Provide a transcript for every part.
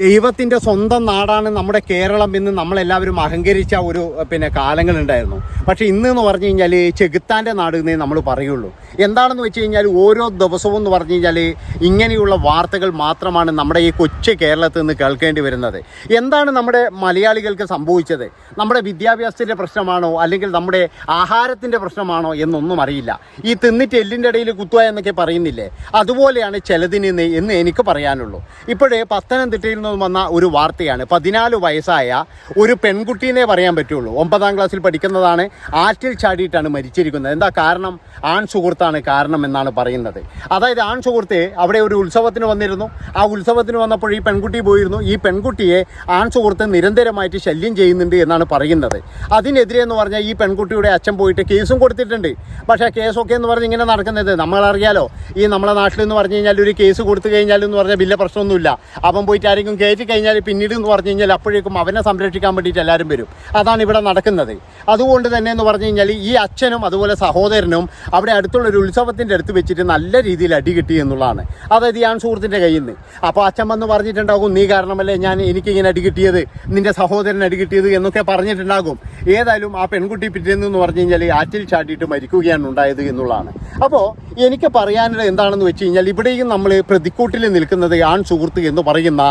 ദൈവത്തിന്റെ സ്വന്തം നാടാണ് നമ്മുടെ കേരളം എന്ന് നമ്മളെല്ലാവരും അഹങ്കരിച്ച ഒരു പിന്നെ കാലങ്ങളുണ്ടായിരുന്നു. പക്ഷെ ഇന്ന് എന്ന് പറഞ്ഞു കഴിഞ്ഞാൽ ചെകുത്താന്റെ നാട് എന്നേ നമ്മൾ പറയുള്ളൂ. എന്താണെന്ന് വെച്ച് കഴിഞ്ഞാൽ ഓരോ ദിവസവും എന്ന് പറഞ്ഞു കഴിഞ്ഞാൽ ഇങ്ങനെയുള്ള വാർത്തകൾ മാത്രമാണ് നമ്മുടെ ഈ കൊച്ചു കേരളത്തിൽ നിന്ന് കേൾക്കേണ്ടി വരുന്നത്. എന്താണ് നമ്മുടെ മലയാളികൾക്ക് സംഭവിച്ചത്? നമ്മുടെ വിദ്യാഭ്യാസത്തിന്റെ പ്രശ്നമാണോ? അല്ലെങ്കിൽ നമ്മുടെ ആഹാരത്തിന്റെ പ്രശ്നമാണോ എന്നൊന്നും അറിയില്ല. ഈ തിന്നിട്ട് എല്ലിന്റെ ഇടയിൽ കുത്തുക എന്നൊക്കെ പറയുന്നില്ലേ? അതുപോലെയാണ് ചിലതിന് എന്ന് എനിക്ക് പറയാനുള്ളൂ. ഇപ്പോഴേ പത്തനംതിട്ടയിൽ നിന്ന് വന്ന ഒരു വാർത്തയാണ്. പതിനാല് വയസ്സായ ഒരു പെൺകുട്ടീനെ പറയാൻ പറ്റുള്ളൂ. ഒമ്പതാം ക്ലാസ്സിൽ പഠിക്കുന്നതാണ്. ആറ്റിൽ ചാടിയിട്ടാണ് മരിച്ചിരിക്കുന്നത്. എന്താ കാരണം? ആൺ സുഹൃത്താണ് കാരണം എന്നാണ് പറയുന്നത്. അതായത് ആൺ സുഹൃത്ത് അവിടെ ഒരു ഉത്സവത്തിന് വന്നിരുന്നു. ആ ഉത്സവത്തിന് വന്നപ്പോൾ ഈ പെൺകുട്ടി പോയിരുന്നു. ഈ പെൺകുട്ടിയെ ആൺ സുഹൃത്ത് നിരന്തരമായിട്ട് ശല്യം ചെയ്യുന്നുണ്ട് എന്നാണ് പറയുന്നത്. അതിനെതിരെ എന്ന് പറഞ്ഞാൽ ഈ പെൺകുട്ടിയുടെ അച്ഛൻ പോയിട്ട് കേസും കൊടുത്തിട്ടുണ്ട്. പക്ഷേ കേസൊക്കെ എന്ന് പറഞ്ഞ് ഇങ്ങനെ നടക്കുന്നത് നമ്മളറിയാലോ. ഈ നമ്മളെ നാട്ടിൽ എന്ന് പറഞ്ഞു കഴിഞ്ഞാൽ ഒരു കേസ് കൊടുത്തു കഴിഞ്ഞാൽ എന്ന് പറഞ്ഞാൽ വലിയ പ്രശ്നമൊന്നുമില്ല. അവൻ പോയിട്ട് ആരെങ്കിലും കയറ്റി കഴിഞ്ഞാൽ പിന്നീട് എന്ന് പറഞ്ഞു കഴിഞ്ഞാൽ അപ്പോഴേക്കും അവനെ സംരക്ഷിക്കാൻ വേണ്ടിയിട്ട് എല്ലാവരും വരും. അതാണ് ഇവിടെ നടക്കുന്നത്. അതുകൊണ്ട് തന്നെ എന്ന് പറഞ്ഞു കഴിഞ്ഞാൽ ഈ അച്ഛനും അതുപോലെ സഹോദരനും അവിടെ അടുത്തുള്ള ഒരു ഉത്സവത്തിന്റെ അടുത്ത് വെച്ചിട്ട് നല്ല രീതിയിൽ അടി കിട്ടി എന്നുള്ളതാണ്. അതായത് ആൺ സുഹൃത്തിന്റെ കയ്യിൽ നിന്ന്. അപ്പോൾ അച്ഛൻ വന്ന് പറഞ്ഞിട്ടുണ്ടാകും നീ കാരണമല്ലേ ഞാൻ എനിക്കിങ്ങനെ അടി കിട്ടിയത്? നിന്റെ സഹോദരൻ അടി കിട്ടിയത്? എന്നൊക്കെ പറഞ്ഞിട്ടുണ്ടാകും. ഏതായാലും ആ പെൺകുട്ടി പിറ്റേന്ന് പറഞ്ഞു കഴിഞ്ഞാൽ ആറ്റിൽ ചാടിയിട്ട് മരിക്കുകയാണ് ഉണ്ടായത് എന്നുള്ളതാണ്. അപ്പോൾ എനിക്ക് പറയാനുള്ളത് എന്താണെന്ന് വെച്ച് കഴിഞ്ഞാൽ ഇവിടെയും നമ്മൾ പ്രതിക്കൂട്ടിൽ നിൽക്കുന്നത് ആൺ സുഹൃത്ത് എന്ന് പറയുന്ന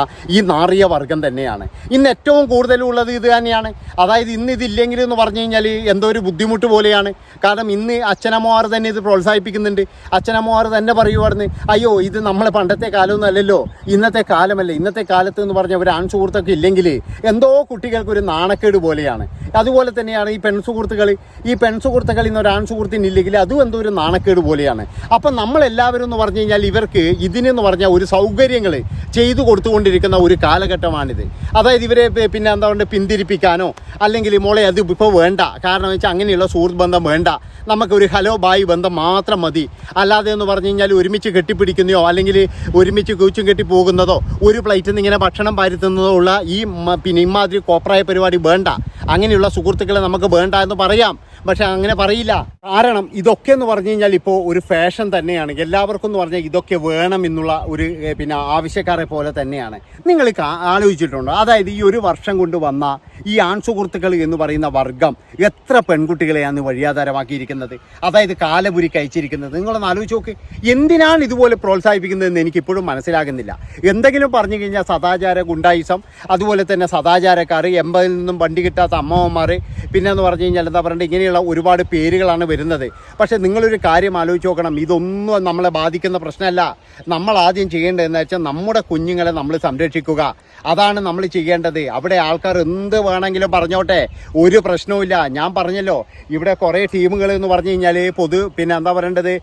നാറിയ വർഗം തന്നെയാണ്. ഇന്ന് ഏറ്റവും കൂടുതലുള്ളത് ഇത് തന്നെയാണ്. അതായത് ഇന്ന് ഇതില്ലെങ്കിൽ എന്ന് പറഞ്ഞു കഴിഞ്ഞാൽ എന്തോ ഒരു ബുദ്ധിമുട്ട് പോലെയാണ്. കാരണം ഇന്ന് അച്ഛനമ്മമാർ തന്നെ ഇത് പ്രോത്സാഹിപ്പിക്കുന്നുണ്ട്. അച്ഛനമ്മമാർ തന്നെ പറയുവായിരുന്നു അയ്യോ ഇത് നമ്മളെ പണ്ടത്തെ കാലമൊന്നും അല്ലല്ലോ. ഇന്നത്തെ കാലമല്ലേ. ഇന്നത്തെ കാലത്ത് എന്ന് പറഞ്ഞ ഒരു ആൺസുഹൃത്തൊക്കെ ഇല്ലെങ്കിൽ എന്തോ കുട്ടികൾക്ക് ഒരു നാണക്കേട് പോലെയാണ്. അതുപോലെ തന്നെയാണ് ഈ പെൺസുഹൃത്തുക്കൾ ഈ പെൺസുഹൃത്തുക്കൾ ഇന്ന് ഒരു ആൺസുഹൃത്തിനില്ലെങ്കിൽ അതും എന്തോ ഒരു നാണക്കേട് പോലെയാണ്. അപ്പം നമ്മളെല്ലാവരും എന്ന് പറഞ്ഞു കഴിഞ്ഞാൽ ഇവർക്ക് ഇതിനെന്ന് പറഞ്ഞാൽ ഒരു സൗകര്യങ്ങൾ ചെയ്തു കൊടുത്തുകൊണ്ടിരിക്കുന്ന ഒരു കാലഘട്ടമാണിത്. അതായത് ഇവരെ പിന്നെ എന്താ പറയുക പിന്തിരിപ്പിക്കാനോ അല്ലെങ്കിൽ മോളെ അത് ഇപ്പോൾ വേണ്ട. കാരണം വെച്ചാൽ അങ്ങനെയുള്ള സുഹൃത്ത് ബന്ധം വേണ്ട. നമുക്കൊരു ഹലോ ബായ് ബന്ധം മാത്രം മതി. അല്ലാതെ എന്ന് പറഞ്ഞു കഴിഞ്ഞാൽ ഒരുമിച്ച് കെട്ടിപ്പിടിക്കുന്നതോ അല്ലെങ്കിൽ ഒരുമിച്ച് കൂച്ചും കെട്ടി പോകുന്നതോ ഒരു പ്ലേറ്റിൽ നിന്ന് ഇങ്ങനെ ഭക്ഷണം പരുത്തുന്നതോ ഉള്ള ഈ പിന്നെ ഇമാതിരി കോപ്രായ പരിപാടി വേണ്ട. അങ്ങനെയുള്ള സുഹൃത്തുക്കളെ നമുക്ക് വേണ്ട എന്ന് പറയാം. പക്ഷെ അങ്ങനെ പറയില്ല. കാരണം ഇതൊക്കെ എന്ന് പറഞ്ഞു കഴിഞ്ഞാൽ ഇപ്പോൾ ഒരു ഫാഷൻ തന്നെയാണ്. എല്ലാവർക്കും എന്ന് പറഞ്ഞാൽ ഇതൊക്കെ വേണം എന്നുള്ള ഒരു പിന്നെ ആവശ്യക്കാരെ പോലെ തന്നെയാണ്. നിങ്ങൾ കാ- ആലോചിച്ചിട്ടുണ്ടോ? അതായത് ഈ ഒരു വർഷം കൊണ്ട് വന്ന ഈ ആൺ സുഹൃത്തുക്കൾ എന്ന് പറയുന്ന വർഗം എത്ര പെൺകുട്ടികളെയാണ് വഴിയാധാരമാക്കിയിരിക്കുന്നത്? അതായത് കാലപുരി അയച്ചിരിക്കുന്നത് നിങ്ങളൊന്ന് ആലോചിച്ച് നോക്ക്. എന്തിനാണ് ഇതുപോലെ പ്രോത്സാഹിപ്പിക്കുന്നതെന്ന് എനിക്ക് ഇപ്പോഴും മനസ്സിലാകുന്നില്ല. എന്തെങ്കിലും പറഞ്ഞു കഴിഞ്ഞാൽ സദാചാര ഗുണ്ടായിസം അതുപോലെ തന്നെ സദാചാരക്കാർ എൺപതിൽ നിന്നും വണ്ടി കിട്ടാത്ത അമ്മമാർ പിന്നെ എന്ന് പറഞ്ഞു കഴിഞ്ഞാൽ എന്താ പറയുക ഇങ്ങനെയുള്ള ഒരുപാട് പേരുകളാണ് വരുന്നത്. പക്ഷേ നിങ്ങളൊരു കാര്യം ആലോചിച്ച് നോക്കണം. ഇതൊന്നും നമ്മളെ ബാധിക്കുന്ന പ്രശ്നമല്ല. നമ്മൾ ആദ്യം ചെയ്യേണ്ടതെന്ന് വെച്ചാൽ നമ്മുടെ കുഞ്ഞുങ്ങളെ നമ്മൾ സംരക്ഷിക്കുക അതാണ് നമ്മൾ ചെയ്യേണ്ടത്. അവിടെ ആൾക്കാർ എന്ത് വേണമെങ്കിലും പറഞ്ഞോട്ടെ. ഒരു പ്രശ്നവുമില്ല ഞാൻ പറഞ്ഞല്ലോ ഇവിടെ കുറേ ടീമുകൾ എന്ന് പറഞ്ഞു കഴിഞ്ഞാൽ പൊതു പിന്നെ എന്താ പറയേണ്ടത്?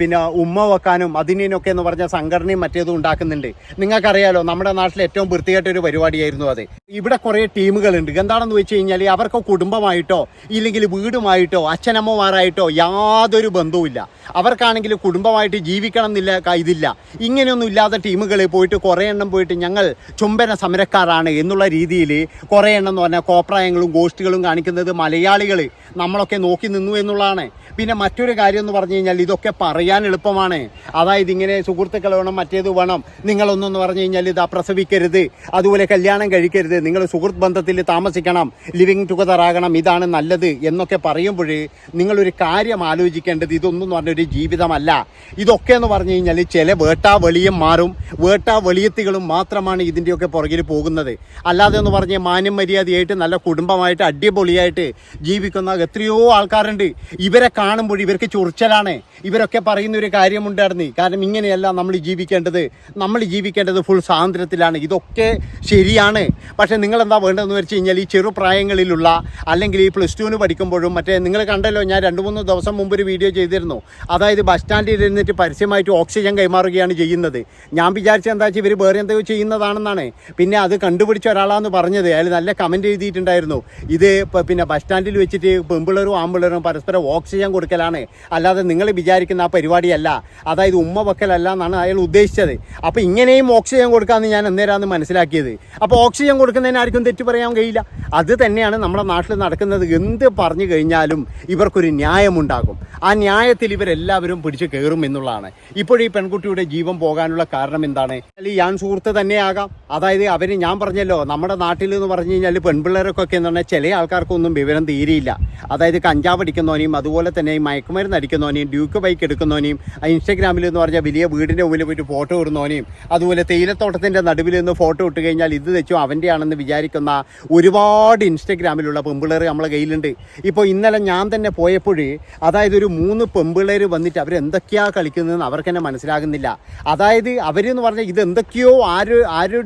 പിന്നെ ഉമ്മ വെക്കാനും അതിനൊക്കെ എന്ന് പറഞ്ഞ സംഘടനയും മറ്റേതും ഉണ്ടാക്കുന്നുണ്ട്. നിങ്ങൾക്കറിയാലോ നമ്മുടെ നാട്ടിൽ ഏറ്റവും വൃത്തികെട്ട ഒരു പരിപാടിയായിരുന്നു അത്. ഇവിടെ കുറേ ടീമുകളുണ്ട്. എന്താണെന്ന് വെച്ച് കഴിഞ്ഞാൽ അവർക്ക് കുടുംബമായിട്ടോ ഇല്ലെങ്കിൽ വീടുമായിട്ടോ അച്ഛനമ്മമാരായിട്ടോ യാതൊരു ബന്ധവുമില്ല അവർക്കാണെങ്കിൽ കുടുംബമായിട്ട് ജീവിക്കണം എന്നില്ല ഇതില്ല. ഇങ്ങനെയൊന്നും ഇല്ലാത്ത ടീമുകൾ പോയിട്ട് കുറേ എണ്ണം പോയിട്ട് ഞങ്ങൾ ചുംബന സമരക്കാരാണ് എന്നുള്ള രീതിയിൽ കുറേ എണ്ണം എന്ന് പറഞ്ഞാൽ കോപ്രായങ്ങളും ഗോഷ്ഠികളും കാണിക്കുന്നത് മലയാളികൾ നമ്മളൊക്കെ നോക്കി നിന്നു എന്നുള്ളതാണ്. പിന്നെ മറ്റൊരു കാര്യം എന്ന് പറഞ്ഞു കഴിഞ്ഞാൽ ഇതൊക്കെ പറയാൻ എളുപ്പമാണ്. അതായത് ഇങ്ങനെ സുഹൃത്തുക്കൾ വേണം മറ്റേത് വേണം. നിങ്ങളൊന്നെന്ന് പറഞ്ഞു കഴിഞ്ഞാൽ ഇത് പ്രസവിക്കരുത് അതുപോലെ കല്യാണം കഴിക്കരുത്. നിങ്ങൾ സുഹൃത്ത് ബന്ധത്തിൽ താമസിക്കണം. ലിവിങ് ടുഗദർ ആകണം. ഇതാണ് നല്ലത് എന്നൊക്കെ പറയുമ്പോൾ നിങ്ങളൊരു കാര്യം ആലോചിക്കേണ്ടത് ഇതൊന്നും പറഞ്ഞൊരു ജീവിതമല്ല. ഇതൊക്കെ എന്ന് പറഞ്ഞു കഴിഞ്ഞാൽ ചില വേട്ടാ വെളിയും മാറും വേട്ടാ വെളിയത്തികളും മാത്രമാണ് ഇതിന്റെയൊക്കെ പുറകിൽ പോകുന്നത്. അല്ലാതെ എന്ന് പറഞ്ഞ് മാന്യം മര്യാദയായിട്ട് നല്ല കുടുംബമായിട്ട് അടിപൊളിയായിട്ട് ജീവിക്കുന്ന എത്രയോ ആൾക്കാരുണ്ട്. ഇവരെ കാണുമ്പോൾ ഇവർക്ക് ചൊറിച്ചലാണ്. ഇവരൊക്കെ പറയുന്ന ഒരു കാര്യമുണ്ടായിരുന്നു. കാരണം ഇങ്ങനെയല്ല നമ്മൾ ജീവിക്കേണ്ടത്. നമ്മൾ ജീവിക്കേണ്ടത് ഫുൾ സ്വാതന്ത്ര്യത്തിലാണ്. ഇതൊക്കെ ശരിയാണ്. പക്ഷേ നിങ്ങളെന്താ വേണ്ടതെന്ന് വെച്ച് കഴിഞ്ഞാൽ ഈ ചെറുപ്രായങ്ങളിലുള്ള അല്ലെങ്കിൽ ഈ പ്ലസ് ടുവിന് പഠിക്കുമ്പോഴും മറ്റേ നിങ്ങൾ കണ്ടല്ലോ ഞാൻ രണ്ട് മൂന്ന് ദിവസം മുമ്പ് ഒരു വീഡിയോ ചെയ്തിരുന്നു. അതായത് ബസ് സ്റ്റാൻഡിൽ ഇരുന്നിട്ട് പരസ്യമായിട്ട് ഓക്സിജൻ കൈമാറുകയാണ് ചെയ്യുന്നത്. ഞാൻ വിചാരിച്ചത് എന്താ വെച്ചാൽ ഇവർ വേറെ എന്തോ ചെയ്യുന്നതാണെന്നാണ് പിന്നെ അത് കണ്ടുപിടിച്ച ഒരാളാന്ന് പറഞ്ഞത്. അയാൾ നല്ല കമന്റ് എഴുതിയിട്ടുണ്ടായിരുന്നു. ഇത് പിന്നെ ബസ് സ്റ്റാൻഡിൽ വെച്ചിട്ട് പെമ്പിളറും ആമ്പിളറും പരസ്പരം ഓക്സിജൻ കൊടുക്കലാണ്. അല്ലാതെ നിങ്ങൾ വിചാരിക്കുന്ന ആ പരിപാടിയല്ല. അതായത് ഉമ്മ വെക്കലല്ല എന്നാണ് അയാൾ ഉദ്ദേശിച്ചത്. അപ്പോൾ ഇങ്ങനെയും ഓക്സിജൻ കൊടുക്കാമെന്ന് ഞാൻ അന്നേരമാണ് മനസ്സിലാക്കിയത്. അപ്പോൾ ഓക്സിജൻ കൊടുക്കുന്നതിന് ആർക്കും തെറ്റ് പറയാൻ കഴിയില്ല. അത് തന്നെയാണ് നമ്മുടെ നാട്ടിൽ നടക്കുന്നത്. എന്ത് പറഞ്ഞു കഴിഞ്ഞാലും ഇവർക്കൊരു ന്യായമുണ്ടാകും. ആ ന്യായത്തിൽ ഇവരെല്ലാവരും പിടിച്ചു കയറും എന്നുള്ളതാണ്. ഇപ്പോഴീ പെൺകുട്ടിയുടെ ജീവൻ പോകാനുള്ള കാരണം എന്താണ്? അല്ലെങ്കിൽ ആൺ സുഹൃത്ത് തന്നെയാകാം. അതായത് അവർ ഞാൻ പറഞ്ഞല്ലോ നമ്മുടെ നാട്ടിൽ എന്ന് പറഞ്ഞു കഴിഞ്ഞാൽ പെൺപിള്ളേർക്കൊക്കെ എന്ന് പറഞ്ഞാൽ ചില ആൾക്കാർക്കൊന്നും വിവരം തീരെയില്ല. അതായത് കഞ്ചാവ് അടിക്കുന്നവനെയും അതുപോലെ തന്നെ ഈ മയക്കുമരുന്ന് അടിക്കുന്നവനെയും ഡ്യൂക്ക് ബൈക്ക് എടുക്കുന്നവനെയും ഇൻസ്റ്റാഗ്രാമിൽ എന്ന് പറഞ്ഞാൽ വലിയ വീടിന്റെ മുമ്പിൽ പോയിട്ട് ഫോട്ടോ ഇടുന്നവനെയും അതുപോലെ തേയിലത്തോട്ടത്തിന്റെ നടുവിൽ നിന്ന് ഫോട്ടോ ഇട്ട് കഴിഞ്ഞാൽ ഇത് വെച്ചു അവന്റെ ആണെന്ന് വിചാരിക്കുന്ന ഒരുപാട് ഇൻസ്റ്റാഗ്രാമിലുള്ള പെൺപിള്ളേർ നമ്മളെ കയ്യിലുണ്ട്. ഇപ്പോൾ ഇന്നലെ ഞാൻ തന്നെ പോയപ്പോൾ അതായത് ഒരു മൂന്ന് പെൺപിള്ളേർ വന്നിട്ട് അവരെന്തൊക്കെയാണ് കളിക്കുന്നതെന്ന് അവർക്ക് തന്നെ മനസ്സിലാകുന്നില്ല. അതായത് അവരെന്ന് പറഞ്ഞാൽ ഇത് എന്തൊക്കെയോ ആര് ആരുടെയൊക്കെയോ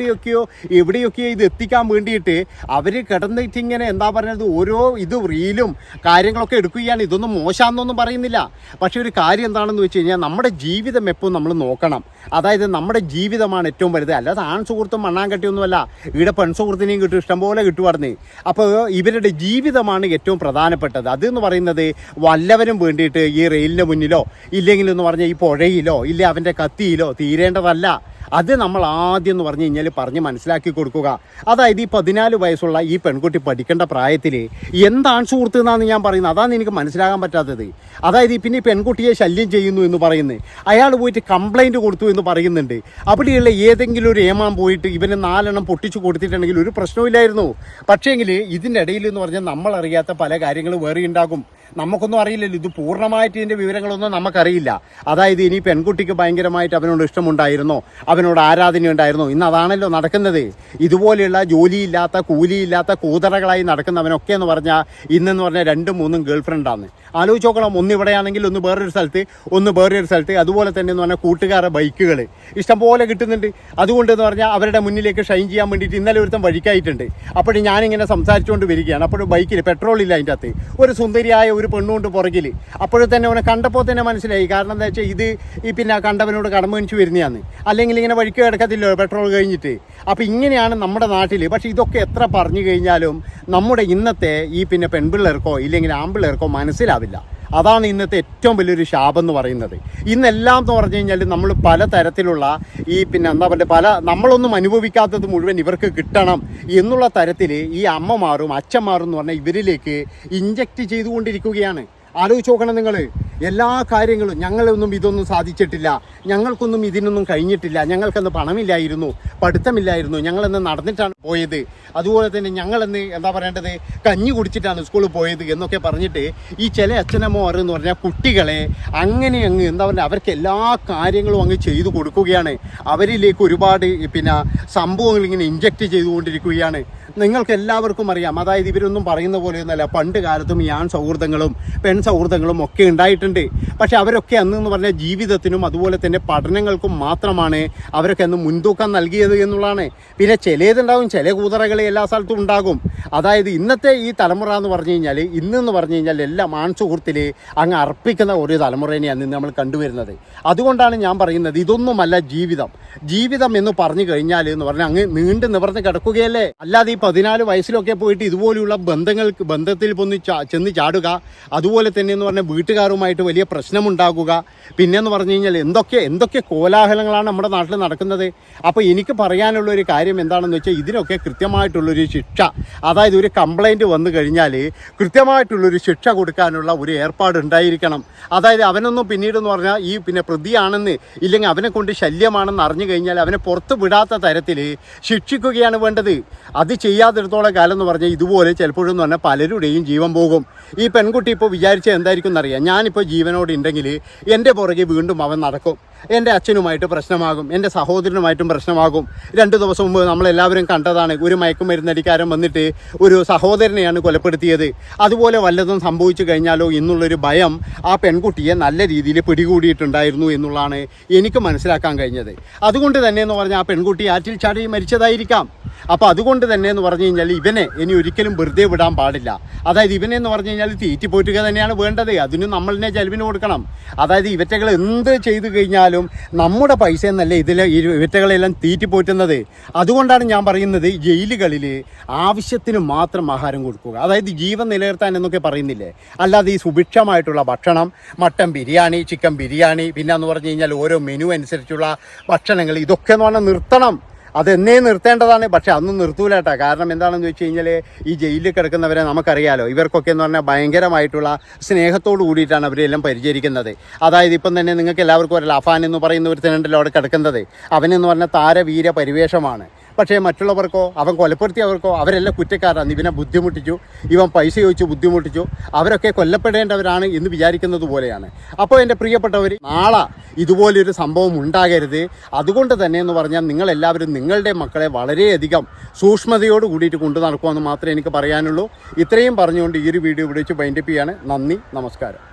എവിടെയൊക്കെയോ ഇത് എത്തിക്കാൻ വേണ്ടിയിട്ട് അവർ കിടന്നിട്ട് ഇങ്ങനെ എന്താ പറയുന്നത് ഓരോ ഇത് റീലും കാര്യങ്ങളൊക്കെ എടുക്കുകയാണ്. ഇതൊന്നും മോശമാണെന്നൊന്നും പറയുന്നില്ല. പക്ഷേ ഒരു കാര്യം എന്താണെന്ന് വെച്ച് കഴിഞ്ഞാൽ നമ്മുടെ ജീവിതം എപ്പോഴും നമ്മൾ നോക്കണം. അതായത് നമ്മുടെ ജീവിതമാണ് ഏറ്റവും വലുത്. അല്ലാതെ ആൺ സുഹൃത്തും മണ്ണാങ്കട്ടിയൊന്നുമല്ല ഇവിടെ പെൺ സുഹൃത്തിനെയും കിട്ടും. ഇഷ്ടംപോലെ കിട്ടുമായിരുന്നേ അപ്പോൾ ഇവരുടെ ജീവിതമാണ് ഏറ്റവും പ്രധാനപ്പെട്ടത്. അതെന്ന് പറയുന്നത് വല്ലവരും വേണ്ടിയിട്ട് ഈ റെയിലിന്റെ മുന്നിലോ ഇല്ലെങ്കിൽ എന്ന് പറഞ്ഞാൽ ഈ പുഴയിലോ ഇല്ല അവന്റെ കത്തിയിലോ തീരേണ്ടതല്ല. അത് നമ്മൾ ആദ്യം എന്ന് പറഞ്ഞു കഴിഞ്ഞാൽ പറഞ്ഞ് മനസ്സിലാക്കി കൊടുക്കുക. അതായത് ഈ പതിനാല് വയസ്സുള്ള ഈ പെൺകുട്ടി പഠിക്കേണ്ട പ്രായത്തിൽ എന്താണ് സുഹൃത്ത് എന്നാണ് ഞാൻ പറയുന്നത്. അതാണ് എനിക്ക് മനസ്സിലാകാൻ പറ്റാത്തത്. അതായത് പിന്നെ ഈ പെൺകുട്ടിയെ ശല്യം ചെയ്യുന്നു എന്ന് പറയുന്നത് അയാൾ പോയിട്ട് കംപ്ലൈന്റ് കൊടുത്തു എന്ന് പറയുന്നുണ്ട്. അവിടെയുള്ള ഏതെങ്കിലും ഒരു ഏമാൻ പോയിട്ട് ഇവന് നാലെണ്ണം പൊട്ടിച്ചു കൊടുത്തിട്ടുണ്ടെങ്കിൽ ഒരു പ്രശ്നമില്ലായിരുന്നു പക്ഷേങ്കിൽ ഇതിന്റെ ഇടയിൽ എന്ന് പറഞ്ഞാൽ നമ്മളറിയാത്ത പല കാര്യങ്ങളും വേറെ ഉണ്ടാകും നമുക്കൊന്നും അറിയില്ലല്ലോ. ഇത് പൂർണമായിട്ട് ഇതിന്റെ വിവരങ്ങളൊന്നും നമുക്കറിയില്ല. അതായത് ഇനി പെൺകുട്ടിക്ക് ഭയങ്കരമായിട്ട് അവനോട് ഇഷ്ടമുണ്ടായിരുന്നോ? അവനോട് ആരാധന ഉണ്ടായിരുന്നോ? ഇന്ന് അതാണല്ലോ നടക്കുന്നത്. ഇതുപോലെയുള്ള ജോലിയില്ലാത്ത കൂലിയില്ലാത്ത കൂതറകളായി നടക്കുന്നവനൊക്കെ എന്ന് പറഞ്ഞാൽ ഇന്നെന്ന് പറഞ്ഞാൽ രണ്ടും മൂന്നും ഗേൾ ഫ്രണ്ടാണ് ആലോചിച്ച് നോക്കണം. ഒന്ന് ഇവിടെയാണെങ്കിൽ ഒന്ന് വേറൊരു സ്ഥലത്ത് ഒന്ന് വേറൊരു സ്ഥലത്ത്. അതുപോലെ തന്നെ എന്ന് പറഞ്ഞാൽ കൂട്ടുകാരുടെ ബൈക്കുകൾ ഇഷ്ടംപോലെ കിട്ടുന്നുണ്ട്. അതുകൊണ്ട് എന്ന് പറഞ്ഞാൽ അവരുടെ മുന്നിലേക്ക് ഷൈൻ ചെയ്യാൻ വേണ്ടിയിട്ട് ഇന്നലെ ഒരുത്തം വഴിക്കായിട്ടുണ്ട്. അപ്പോഴും ഞാനിങ്ങനെ സംസാരിച്ചുകൊണ്ട് വരികയാണ്. അപ്പോഴും ബൈക്കിൽ പെട്രോൾ ഇല്ല അതിന്റെ അകത്ത്. ഒരു സുന്ദരിയായ ഒരു പെണ്ണുകൊണ്ട് പുറകിൽ അപ്പോഴും തന്നെ അവനെ കണ്ടപ്പോൾ തന്നെ മനസ്സിലായി. കാരണം എന്താ വെച്ചാൽ ഇത് ഈ പിന്നെ കണ്ടവനോട് കടമ മേടിച്ച് വരുന്നതാണ് അല്ലെങ്കിൽ ഇങ്ങനെ വഴിക്ക് കിടക്കത്തില്ലോ പെട്രോൾ കഴിഞ്ഞിട്ട്. അപ്പോൾ ഇങ്ങനെയാണ് നമ്മുടെ നാട്ടിൽ പക്ഷേ ഇതൊക്കെ എത്ര പറഞ്ഞു കഴിഞ്ഞാലും നമ്മുടെ ഇന്നത്തെ ഈ പിന്നെ പെൺപിള്ളേർക്കോ ഇല്ലെങ്കിൽ ആൺപിള്ളേർക്കോ മനസ്സിലാവില്ല. അതാണ് ഇന്നത്തെ ഏറ്റവും വലിയൊരു ശാപം എന്ന് പറയുന്നത്. ഇന്നെല്ലാം എന്ന് പറഞ്ഞു കഴിഞ്ഞാൽ നമ്മൾ പല തരത്തിലുള്ള ഈ പിന്നെ എന്താ പറയുക പല നമ്മളൊന്നും അനുഭവിക്കാത്തത് മുഴുവൻ ഇവർക്ക് കിട്ടണം എന്നുള്ള തരത്തിൽ ഈ അമ്മമാരും അച്ഛന്മാരും എന്ന് പറഞ്ഞാൽ ഇവരിലേക്ക് ഇഞ്ചക്റ്റ് ചെയ്തുകൊണ്ടിരിക്കുകയാണ്. ആലോചിച്ച് നോക്കണം നിങ്ങൾ എല്ലാ കാര്യങ്ങളും ഞങ്ങളൊന്നും ഇതൊന്നും സാധിച്ചിട്ടില്ല. ഞങ്ങൾക്കൊന്നും ഇതിനൊന്നും കഴിഞ്ഞിട്ടില്ല. ഞങ്ങൾക്കന്ന് പണമില്ലായിരുന്നു പഠിത്തമില്ലായിരുന്നു. ഞങ്ങളെന്ന് നടന്നിട്ടാണ് പോയത്. അതുപോലെ തന്നെ ഞങ്ങളെന്ന് എന്താ പറയേണ്ടത്? കഞ്ഞി കുടിച്ചിട്ടാണ് സ്കൂളിൽ പോയത് എന്നൊക്കെ പറഞ്ഞിട്ട് ഈ ചില അച്ഛനമ്മമാർ എന്ന് പറഞ്ഞാൽ കുട്ടികളെ അങ്ങനെ അങ്ങ് എന്താ പറയുക അവർക്ക് എല്ലാ കാര്യങ്ങളും അങ്ങ് ചെയ്തു കൊടുക്കുകയാണ്. അവരിലേക്ക് ഒരുപാട് പിന്നെ സംഭവങ്ങൾ ഇങ്ങനെ ഇഞ്ചക്ട് ചെയ്തുകൊണ്ടിരിക്കുകയാണ്. നിങ്ങൾക്ക് എല്ലാവർക്കും അറിയാം. അതായത് ഇവരൊന്നും പറയുന്ന പോലെയൊന്നുമല്ല. പണ്ട് കാലത്തും യാൻ സൗഹൃദങ്ങളും പെൺ സൗഹൃദങ്ങളും ഒക്കെ ഉണ്ടായിട്ടുണ്ട്. പക്ഷെ അവരൊക്കെ അന്ന് എന്ന് പറഞ്ഞാൽ ജീവിതത്തിനും അതുപോലെ തന്നെ പഠനങ്ങൾക്കും മാത്രമാണ് അവരൊക്കെ അന്ന് മുൻതൂക്കം നൽകിയത് എന്നുള്ളതാണ്. പിന്നെ ചിലതുണ്ടാവും ചില കൂതറകൾ എല്ലാ സ്ഥലത്തും ഉണ്ടാകും. അതായത് ഇന്നത്തെ ഈ തലമുറ എന്ന് പറഞ്ഞു കഴിഞ്ഞാൽ ഇന്നെന്ന് പറഞ്ഞു കഴിഞ്ഞാൽ എല്ലാം ആൺ സുഹൃത്തിൽ അങ്ങ് അർപ്പിക്കുന്ന ഒരു തലമുറേനെയാണ് ഇന്ന് നമ്മൾ കണ്ടുവരുന്നത്. അതുകൊണ്ടാണ് ഞാൻ പറയുന്നത് ഇതൊന്നുമല്ല ജീവിതം. ജീവിതം എന്ന് പറഞ്ഞു കഴിഞ്ഞാൽ എന്ന് പറഞ്ഞാൽ അങ്ങ് നീണ്ടു നിവർന്ന് കിടക്കുകയല്ലേ? അല്ലാതെ ഈ പതിനാല് വയസ്സിലൊക്കെ പോയിട്ട് ഇതുപോലെയുള്ള ബന്ധങ്ങൾക്ക് ബന്ധത്തിൽ പൊന്ന് ചെന്ന് ചാടുക അതുപോലെ തന്നെ എന്ന് പറഞ്ഞാൽ വീട്ടുകാരുമായിട്ട് വലിയ പ്രശ്നമുണ്ടാകുക. പിന്നെന്ന് പറഞ്ഞു കഴിഞ്ഞാൽ എന്തൊക്കെ എന്തൊക്കെ കോലാഹലങ്ങളാണ് നമ്മുടെ നാട്ടിൽ നടക്കുന്നത്? അപ്പോൾ എനിക്ക് പറയാനുള്ള ഒരു കാര്യം എന്താണെന്ന് വെച്ചാൽ ഇതിനൊക്കെ കൃത്യമായിട്ടുള്ളൊരു ശിക്ഷ അതായത് ഒരു കംപ്ലൈന്റ് വന്നു കഴിഞ്ഞാൽ കൃത്യമായിട്ടുള്ളൊരു ശിക്ഷ കൊടുക്കാനുള്ള ഒരു ഏർപ്പാട് ഉണ്ടായിരിക്കണം. അതായത് അവനൊന്നും പിന്നീട് എന്ന് പറഞ്ഞാൽ ഈ പിന്നെ പ്രതിയാണെന്ന് ഇല്ലെങ്കിൽ അവനെ കൊണ്ട് ശല്യമാണെന്ന് അറിഞ്ഞു കഴിഞ്ഞാൽ അവനെ പുറത്ത് വിടാത്ത തരത്തിൽ ശിക്ഷിക്കുകയാണ് വേണ്ടത്. അത് ചെയ്യാത്തിടത്തോളം കാലം എന്ന് പറഞ്ഞാൽ ഇതുപോലെ ചിലപ്പോഴും എന്ന് പറഞ്ഞാൽ പലരുടെയും ജീവൻ പോകും. ഈ പെൺകുട്ടി ഇപ്പോൾ വിചാരിച്ച എന്തായിരിക്കും എന്നറിയാം. ഞാനിപ്പോൾ ജീവനോട് ഉണ്ടെങ്കിൽ എന്റെ പുറകെ വീണ്ടും അവൻ നടക്കും. എന്റെ അച്ഛനുമായിട്ട് പ്രശ്നമാകും. എന്റെ സഹോദരനുമായിട്ടും പ്രശ്നമാകും. രണ്ട് ദിവസം മുമ്പ് നമ്മളെല്ലാവരും കണ്ടതാണ് ഒരു മയക്കുമരുന്നടിക്കാരൻ വന്നിട്ട് ഒരു സഹോദരനെയാണ് കൊലപ്പെടുത്തിയത്. അതുപോലെ വല്ലതും സംഭവിച്ചു കഴിഞ്ഞാലോ എന്നുള്ളൊരു ഭയം ആ പെൺകുട്ടിയെ നല്ല രീതിയിൽ പിടികൂടിയിട്ടുണ്ടായിരുന്നു എന്നുള്ളതാണ് എനിക്ക് മനസ്സിലാക്കാൻ കഴിഞ്ഞത്. അതുകൊണ്ട് തന്നെ എന്ന് പറഞ്ഞാൽ ആ പെൺകുട്ടി ആറ്റിൽ ചാടി മരിച്ചതായിരിക്കാം. അപ്പോൾ അതുകൊണ്ട് തന്നെ എന്ന് പറഞ്ഞു കഴിഞ്ഞാൽ ഇവനെ ഇനി ഒരിക്കലും വെറുതെ വിടാൻ പാടില്ല. അതായത് ഇവനെ എന്ന് പറഞ്ഞു കഴിഞ്ഞാൽ തീറ്റി പോറ്റുക തന്നെയാണ് വേണ്ടത്. അതിന് നമ്മൾ തന്നെ ചെലവിന് കൊടുക്കണം. അതായത് ഇവറ്റകൾ എന്ത് ചെയ്തു കഴിഞ്ഞാലും നമ്മുടെ പൈസ എന്നല്ലേ ഇതിലെ ഇവറ്റകളെല്ലാം തീറ്റി പോറ്റുന്നത്. അതുകൊണ്ടാണ് ഞാൻ പറയുന്നത് ജയിലുകളിൽ ആവശ്യത്തിന് മാത്രം ആഹാരം കൊടുക്കുക. അതായത് ജീവൻ നിലനിർത്താൻ എന്നൊക്കെ പറയുന്നില്ലേ? അല്ലാതെ ഈ സുഭിക്ഷമായിട്ടുള്ള ഭക്ഷണം മട്ടൻ ബിരിയാണി ചിക്കൻ ബിരിയാണി പിന്നെ എന്ന് പറഞ്ഞു കഴിഞ്ഞാൽ ഓരോ മെനു അനുസരിച്ചുള്ള ഭക്ഷണങ്ങൾ ഇതൊക്കെ എന്ന് പറഞ്ഞാൽ നിർത്തണം. അതെന്നേ നിർത്തേണ്ടതാണ് പക്ഷെ അന്ന് നിർത്തൂല കേട്ടോ. കാരണം എന്താണെന്ന് വെച്ച് കഴിഞ്ഞാൽ ഈ ജയിലിൽ കിടക്കുന്നവരെ നമുക്കറിയാലോ ഇവർക്കൊക്കെ എന്ന് പറഞ്ഞാൽ ഭയങ്കരമായിട്ടുള്ള സ്നേഹത്തോട് കൂടിയിട്ടാണ് അവരെല്ലാം പരിചരിക്കുന്നത്. അതായത് ഇപ്പം തന്നെ നിങ്ങൾക്ക് എല്ലാവർക്കും ഒരു ലഫാൻ എന്ന് പറയുന്ന ഒരുത്തനുണ്ടല്ലോ അവിടെ കിടക്കുന്നത്. അവനെന്ന് പറഞ്ഞാൽ താരവീര പരിവേഷമാണ്. പക്ഷേ മറ്റുള്ളവർക്കോ അവൻ കൊലപ്പെടുത്തിയവർക്കോ അവരെല്ലാം കുറ്റക്കാരാണ് ഇവനെ ബുദ്ധിമുട്ടിച്ചു ഇവൻ പൈസ ചോദിച്ചു ബുദ്ധിമുട്ടിച്ചു. അവരൊക്കെ കൊല്ലപ്പെടേണ്ടവരാണ് എന്ന് വിചാരിക്കുന്നത് പോലെയാണ്. അപ്പോൾ എന്റെ പ്രിയപ്പെട്ടവർ നാളെ ഇതുപോലൊരു സംഭവം ഉണ്ടാകരുത്. അതുകൊണ്ട് തന്നെ എന്ന് പറഞ്ഞാൽ നിങ്ങളെല്ലാവരും നിങ്ങളുടെ മക്കളെ വളരെയധികം സൂക്ഷ്മതയോട് കൂടിയിട്ട് കൊണ്ടു നടക്കുമെന്ന് മാത്രമേ എനിക്ക് പറയാനുള്ളൂ. ഇത്രയും പറഞ്ഞുകൊണ്ട് ഈ ഒരു വീഡിയോ വിളിച്ച് ബൈൻഡപ്പ് ചെയ്യാണ്. നന്ദി നമസ്കാരം.